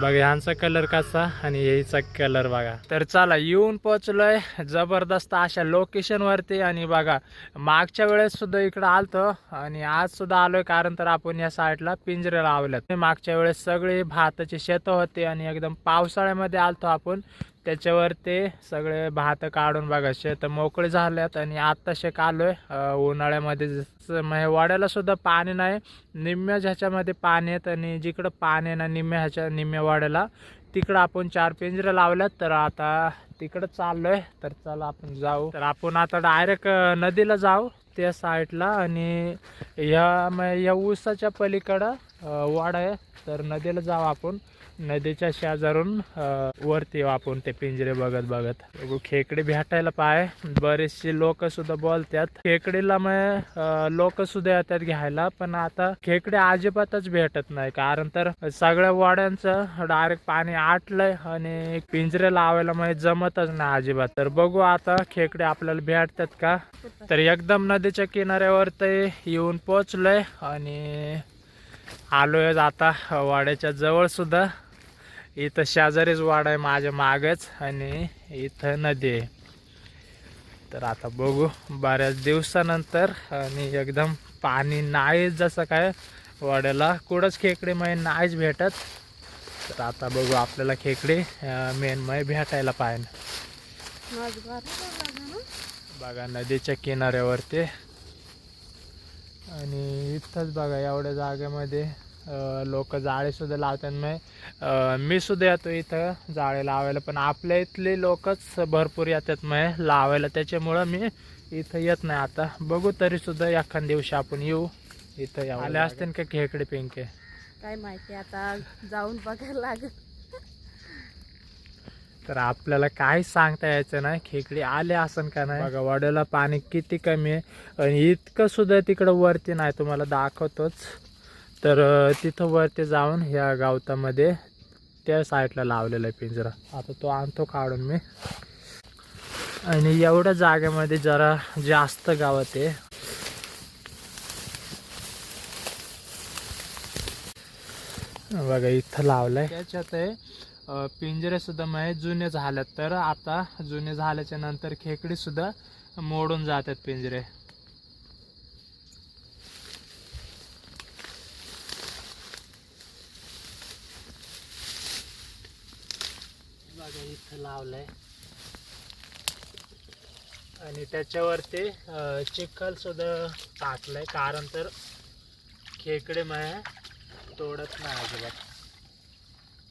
बघा ह्यांचा कलर कसा आणि याचा कलर बघा. तर चला येऊन पोचलोय जबरदस्त अशा लोकेशन वरती आणि बघा मागच्या वेळेस सुद्धा इकडं आलतो आणि आज सुद्धा आलोय कारण तर आपण या साईडला पिंजरे लावल्यात. मागच्या वेळेस सगळे भाताची शेत होते आणि एकदम पावसाळ्यामध्ये आलतो आपण. त्याच्यावर ते सगळे भात काढून बघा शेत मोकळे झाल्यात आणि आता शेक आलोय. उन्हाळ्यामध्ये जसं म्हणजे वाड्याला सुद्धा पाणी नाही निम्म्या ह्याच्यामध्ये पाणी आहेत आणि जिकडं पाणी आहे ना निम्म्या ह्याच्या निम्म्या वाड्याला तिकडं आपण चार पिंजरे लावल्यात तर आता तिकडं चाललोय. तर चला आपण जाऊ. तर आपण आता डायरेक्ट नदीला जाऊ त्या साईडला आणि या म- या ऊसाच्या पलीकडं वाडा आहे. तर नदीला जाऊ आपण. नदीच्या शेजारून वरती आपण ते पिंजरे बघत बघत. बघू खेकडे भेटायला पाय. बरेचसे लोक सुद्धा बोलतात खेकडीला मग लोक सुद्धा येतात घ्यायला पण आता खेकडे अजिबातच भेटत नाही. कारण तर सगळ्या वाड्यांचं डायरेक्ट पाणी आटलंय आणि पिंजरे लावायला मग जमतच नाही अजिबात. तर बघू आता खेकडे आपल्याला भेटतात का? तर एकदम नदीच्या किनाऱ्यावर ते येऊन पोचलोय आणि आलोय आता वाड्याच्या जवळ सुद्धा. इथं शेजारीच वाड आहे माझ्या मागच आणि इथं नदी आहे. तर आता बघू बऱ्याच दिवसानंतर आणि एकदम पाणी नाही जसं काय वाड्याला कुठंच खेकडे मय नाहीच भेटत. तर आता बघू आपल्याला खेकडे मेन मय भेटायला पाहिजे बघा नदीच्या किनाऱ्यावरती. आणि इथंच बघा एवढ्या जागेमध्ये लोक जाळे सुद्धा लावतात. मग मी सुद्धा येतो इथं जाळे लावायला पण आपल्या इथले लोकच भरपूर येतात मग लावायला. त्याच्यामुळं मी इथं येत नाही आता. बघू तरी सुद्धा एखाद दिवशी आपण येऊ इथं आले असते का खेकडे पिंके? काय माहिती आता जाऊन बघायला लागत तर आपल्याला काही सांगता यायचं नाही खेकडे आले असन का नाही? बघा वाड्याला पाणी किती कमी आहे. आणि इतकं सुद्धा तिकडं वरती नाही तुम्हाला दाखवतोच. तर तिथं वरती जाऊन ह्या गावतामध्ये त्या साईडला लावलेला आहे पिंजरा. आता तो आणतो काढून मी. आणि एवढ्या जागेमध्ये जरा जास्त गावात आहे. बघा इथं लावलंय. त्याच्यात आहे पिंजरे सुद्धा म्हणजे जुने झाल्यात. तर आता जुने झाल्याच्यानंतर खेकडी सुद्धा मोडून जातात पिंजरे. बघा इथं लावलंय. आणि त्याच्यावरती अ, चिखल सुद्धा टाकलंय. कारण तर खेकडे माया तोडत नाही अजिबात.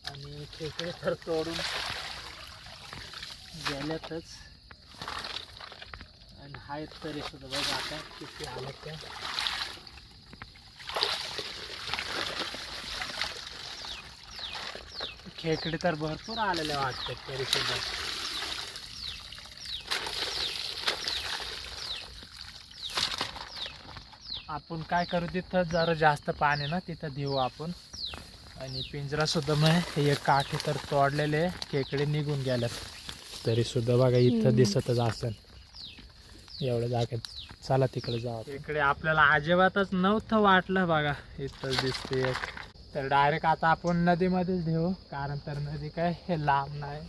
आणि खेकडे तर तोडून गेल्यातच. आणि आहेत तरी सुद्धा बघा आता किती आलं त्या खेकडे तर भरपूर आलेले वाटतात तरी सुद्धा आपण काय करू तिथं जरा जास्त पाणी ना तिथं देऊ आपण. आणि पिंजरा सुद्धा मग एक काठी तर तोडलेले खेकडे निघून गेल्यात तरी सुद्धा बघा इथं. दिसतच असेल. एवढ्या जागेत चला तिकडे जाऊ इकडे आपल्याला अजिबातच नव्हतं वाटलं बघा इथं दिसते एक तर डायरेक्ट आता आपण नदीमध्येच देऊ कारण तर नदी काय हे लांब नाही.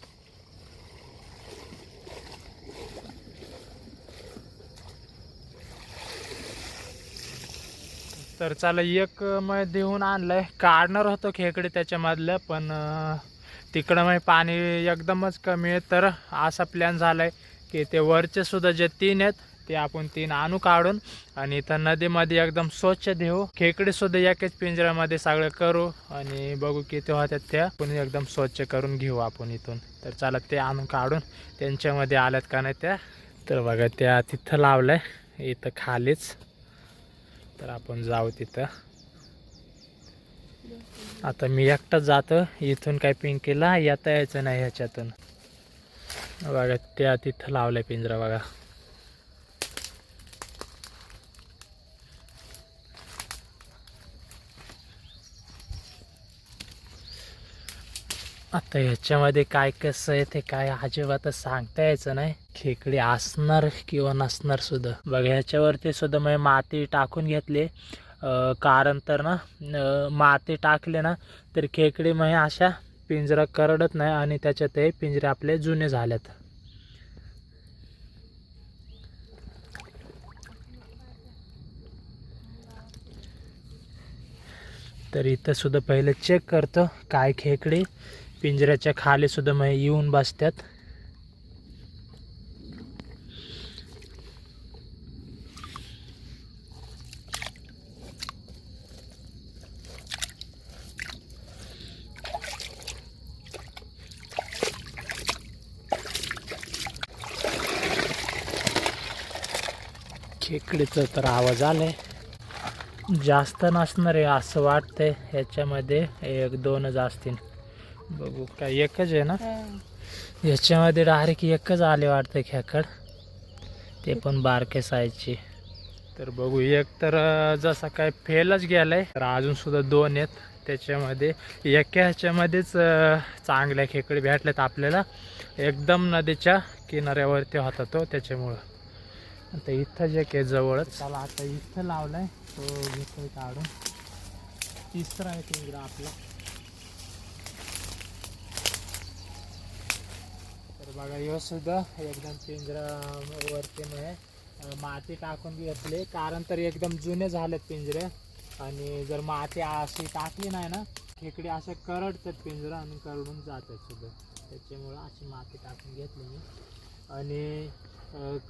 तर चला एक मग देऊन आणलंय. काढणार होतो खेकडे त्याच्यामधलं पण तिकडं मग पाणी एकदमच कमी आहे. तर असा प्लॅन झालाय की ते वरचे सुद्धा जे तीन आहेत ते आपण तीन आणू काढून आणि इथं नदीमध्ये एकदम स्वच्छ देऊ खेकडे सुद्धा एकाच पिंजऱ्यामध्ये सगळं करू आणि बघू किती होत्यात त्या पण एकदम स्वच्छ करून घेऊ आपण इथून. तर चला ते आणून काढून त्यांच्यामध्ये आल्यात का नाही त्या? तर बघा त्या तिथं लावलंय इथं खालीच. तर आपण जाऊ तिथं. आता मी एकटाच जातो इथून काय पिंकीला येता यायचं नाही ह्याच्यातून. बघा त्या तिथं लावलंय पिंजरा बघा. आता ह्याच्यामध्ये काय कसं आहे ते काय अजिबातच सांगता यायचं नाही. खेकडी असणार किंवा नसणार सुद्धा. बघा ह्याच्यावरती सुद्धा मी माती टाकून घेतली. कारण तर ना माती टाकली ना तर खेकडी मग अशा पिंजरा करडत नाही आणि त्याच्यात पिंजरे आपले जुने झालेत तर इथं सुद्धा पहिले चेक करतो काय खेकडे. पिंजऱ्याच्या खाली सुद्धा मग येऊन बसतात खेकडीचा तर आवाज आलाय. जास्त नसणार आहे असं वाटतंय. ह्याच्यामध्ये एक दोनच असतील. बघू काय एकच आहे ना? ह्याच्यामध्ये डायरेक्ट एकच आले वाटतं खेकड ते पण बारके साईजचे तर बघू एक तर जसा काय फेलच गेलाय तर अजून सुद्धा दोन आहेत. त्याच्यामध्ये एका ह्याच्यामध्येच चांगल्या खेकडी भेटल्यात आपल्याला. एकदम नदीच्या किनाऱ्यावरती होता तो त्याच्यामुळं. आता इथं जे काही जवळच. त्याला आता इथं लावलाय. तो घेतोय काढून. तिसरा आहे पिंजरा आपला. बघा ह्यो सुद्धा एकदम पिंजरा वरती म्हणजे माती टाकून घेतली कारण तर एकदम जुने झालेत पिंजरे. आणि जर माती अशी टाकली नाही ना खेकडे असे करडतात पिंजरा आणि करडून जातात सुद्धा. त्याच्यामुळं अशी माती टाकून घेतली मी. आणि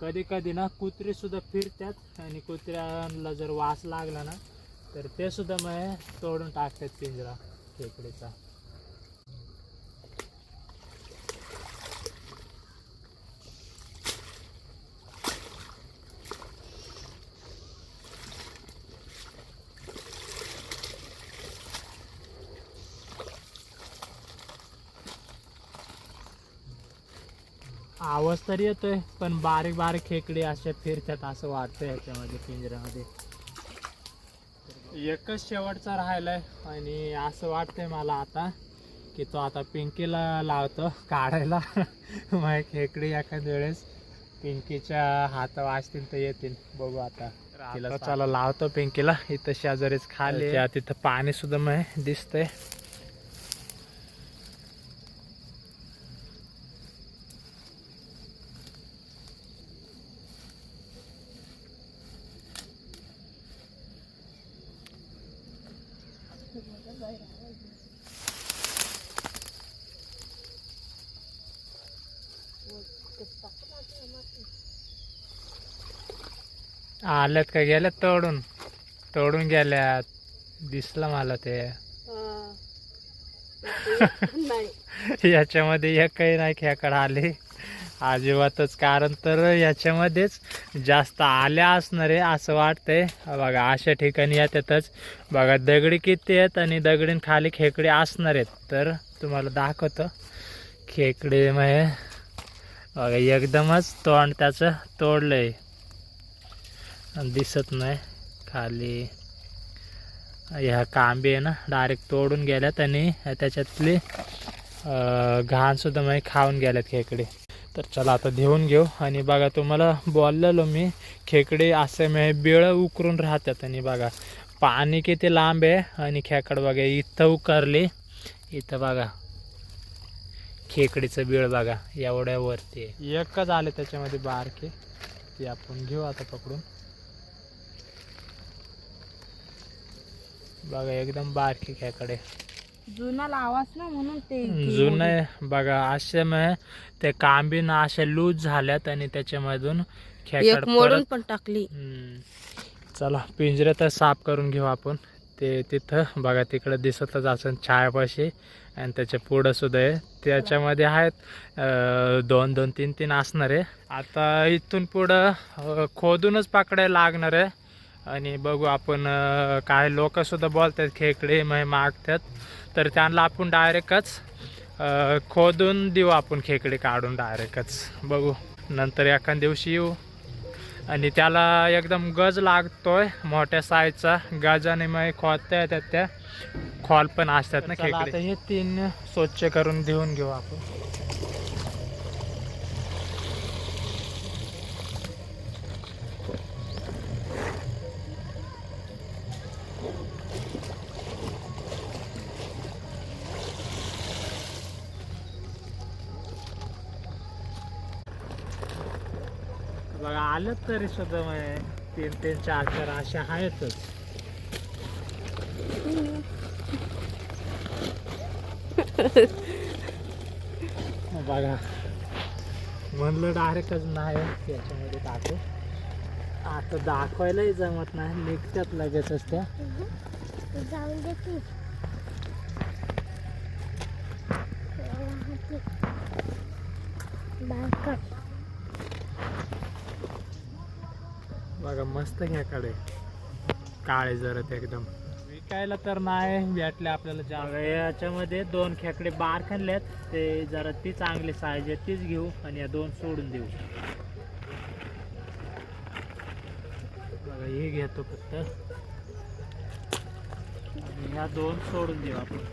कधी कधी ना कुत्रीसुद्धा फिरतात आणि कुत्र्याला जर वास लागला ना तर ते सुद्धा मग तोडून टाकतात पिंजरा खेकडीचा. आवाज तरी येतोय पण बारीक बारीक खेकडे असे फिरतात असं वाटतंय ह्याच्यामध्ये पिंजऱ्यामध्ये. एकच शेवटचा राहिलाय आणि असं वाटतंय मला आता की तो आता पिंकीला लावतो काढायला. मग खेकडी एखाद्या वेळेस पिंकीच्या हात वाचतील तर येतील. बघू आता. तिला चला लावतो पिंकीला. इथं शेजारीच खाली तिथं पाणी सुद्धा मग दिसतंय. आल्यात का? गेल्यात तोडून. तोडून गेल्यात. दिसलं मला ते. याच्यामध्ये एकही नाही खेकड आले. अजिबातच. कारण तर याच्यामध्येच जास्त आल्या असणार आहे असं वाटतंय. बघा अशा ठिकाणी येतातच. बघा दगडी किती आहेत आणि दगडीन खाली खेकडे असणार आहेत. तर तुम्हाला दाखवतो. खेकडे मग बघा एकदमच तोंड त्याचं तोडलंय. दिसत नाही खाली. ह्या कांबे आहे ना डायरेक्ट तोडून गेल्यात आणि त्याच्यातली घाणसुद्धा मग खाऊन गेल्यात खेकडे. तर चला आता घेऊन घेऊ. आणि बघा तुम्हाला बोललेलो मी खेकडे असे म्हणजे बिळं उकरून राहतात. आणि बघा पाणी किती लांब आहे आणि खेकड बघा इथं उकरली. इथं बघा खेकडीचं बिळ बघा एवढ्या वरती एकच आले त्याच्यामध्ये बारके. ते आपण घेऊ आता पकडून. बघा एकदम बारकी खेकडे. जुना लावास ना म्हणून ते जुने बघा असे मग ते कांबीन असे लूज झाल्यात आणि त्याच्यामधून खेकड एक मोडून परत पण टाकली. हम्म. चला पिंजरे तर साफ करून घेऊ आपण. ते तिथं बघा तिकडं दिसतच असं छायापाशी आणि त्याच्या पुढं सुद्धा आहे. त्याच्यामध्ये आहेत अं, दोन दोन तीन तीन असणार आहे. आता इथून पुढं अं, खोदूनच पकडायला लागणार आहे. आणि बघू आपण अं, काय लोक सुद्धा बोलतात खेकडे मग मागतात. तर त्यांना आपण डायरेक्टच खोदून देऊ आपण खेकडे काढून डायरेक्टच. बघू नंतर एखाद्या दिवशी येऊ. आणि त्याला एकदम गज लागतोय मोठ्या साईजचा गजाने मग खोदता येतात त्या खोल पण असतात ना खेकडे. हे तीन स्वच्छ करून देऊन घेऊ आपण. बघा आलं तरी सुद्धा म्हणजे तीन तीन चार चार अशा आहेतच. बघा म्हणलं डायरेक्टच नाही याच्यामध्ये टाकू. आता दाखवायलाही जमत नाही निघतात लगेचच त्या जाऊन दे की बघा मस्त खेकडे काळे जरत एकदम. विकायला तर नाही भेटले आपल्याला जाम. याच्यामध्ये दोन खेकडे बार खाल्लेत ते जरा ती चांगली साईज आहे तीच घेऊ आणि या दोन सोडून देऊ. बघा हे घेतो फक्त. आणि ह्या दोन सोडून देऊ आपण.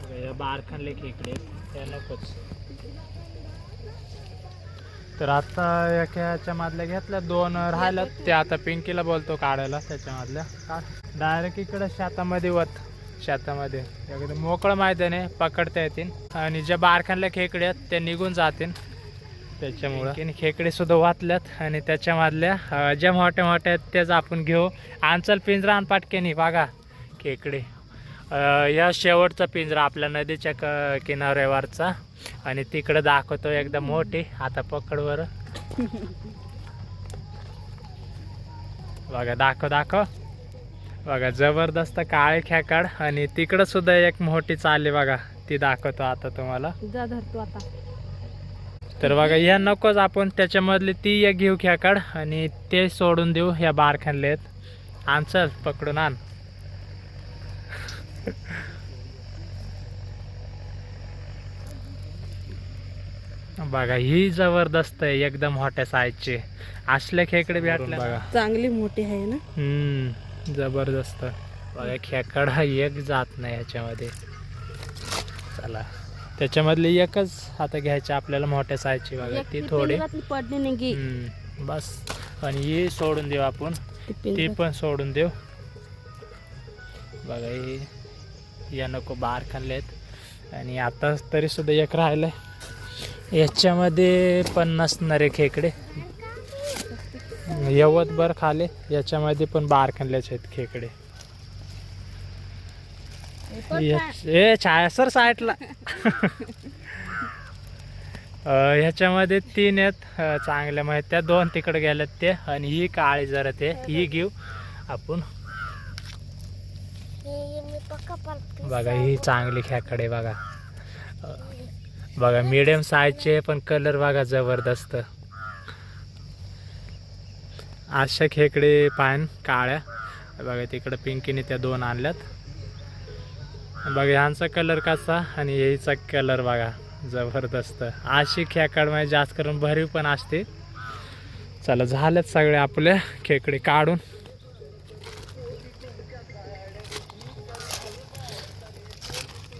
बघा या बार खाल्ले खेकडे. त्या नकोच. तर आता एकाच्या मधल्या घेतल्या दोन राहिल्यात. ते आता पिंकीला बोलतो काढायला त्याच्यामधल्या डायरेक्ट इकडं शेतामध्ये वत. शेतामध्ये. एकदम मोकळं मैदान आहे पकडता येतील. आणि ज्या बारखानल्या खेकडे आहेत त्या निघून जातील. त्याच्यामुळं. खेकडे सुद्धा वाचल्यात आणि त्याच्यामधल्या ज्या मोठ्या मोठ्या आहेत त्याच आपण घेऊ. आंचल पिंजरा आणि पाटकेनी बघा खेकडे. या शेवटचा पिंजरा आपल्या नदीच्या क किनाऱ्यावरचा. आणि तिकडे दाखवतो एकदम मोठी. आता पकडवर बघा दाखव दाखव. बघा जबरदस्त काळे खेकड. आणि तिकडं सुद्धा एक मोठी चालली बघा. ती दाखवतो आता तुम्हाला. जा धरतो आता. तर बघा ह्या नकोच आपण. त्याच्यामधली ती एक घेऊ खेकड. आणि ते सोडून देऊ ह्या बारखानले आहेत आण चल पकडून आण. बघा ही जबरदस्त आहे एकदम मोठ्या साईजची असले खेकडे भेटले बघा. चांगली मोठी आहे ना? हम्म जबरदस्त. बघा खेकड एक जात नाही ह्याच्यामध्ये. चला. त्याच्यामधली एकच आता घ्यायची आपल्याला मोठ्या साईजची बघा ती थोडी. हम्म, बस. आणि ही सोडून देऊ आपण. ती पण सोडून देऊ. बघा ही या नको बार खाल्लेत. आणि आता तरी सुद्धा एक आहे याच्यामध्ये पण नसणारे खेकडे. यवतभर खाले याच्यामध्ये पण बार खाल्ल्याचे आहेत खेकडे. ए छाया सर साईटला ह्याच्यामध्ये तीन आहेत. चांगल्या माहिती त्या दोन तिकडे गेल्यात ते. आणि ही काळी जरा ते ही घेऊ आपण. बघा ही चांगली खेकडे बघा. बघा मिडियम साईजचे पण कलर बघा जबरदस्त. अशा खेकडे पान काळ्या. बघा तिकडं पिंकीने त्या दोन आणल्यात. बघा ह्यांचा कलर कसा आणि याचा कलर बघा जबरदस्त. अशी खेकड म्हणजे जास्त करून भरीव पण असते. चला झालेत सगळे आपले खेकडे काढून.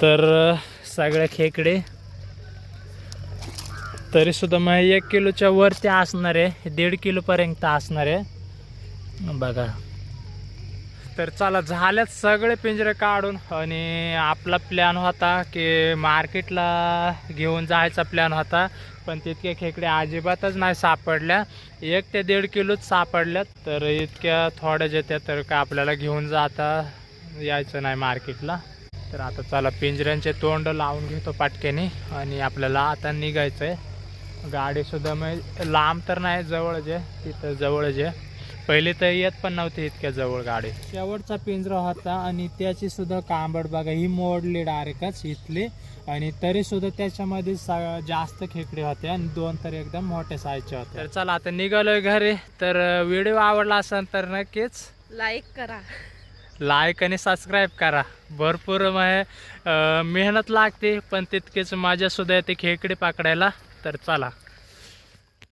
तर सगळ्या सगळे खेकडे. तरी सुद्धा मग एक किलोच्या वरती असणार आहे. दीड किलोपर्यंत असणार आहे. बघा. तर चला झाल्यात सगळे पिंजरे काढून आणि आपला प्लॅन होता की मार्केटला घेऊन जायचा प्लॅन होता. पण तितके खेकडे अजिबातच नाही सापडल्या. एक ते दीड किलोच सापडल्यात. तर इतक्या थोड्या येत्या तर का आपल्याला घेऊन जाता यायचं नाही मार्केटला. तर आता चला पिंजऱ्यांचे तोंड लावून घेतो पाटक्याने आणि आपल्याला आता निघायचं आहे गाडीसुद्धा मग लांब तर नाही जवळ जे तिथं जवळ जे. पहिले तर येत पण नव्हती इतक्या जवळ गाडी. शेवटचा पिंजरा होता आणि त्याची सुद्धा कांबड बघा ही मोडली डायरेक्टच इथली. आणि तरी सुद्धा त्याच्यामध्ये जास्त खेकडे होते आणि दोन तर एकदम मोठ्या साईजचे होते तर चला आता निघालोय घरी. तर व्हिडिओ आवडला असेल तर नक्कीच लाईक करा. लाईक आणि सबस्क्राईब करा. भरपूर म्हणजे मेहनत लागते पण तितकेच माझ्यासुद्धा येते खेकडे पाकडायला. तर चला.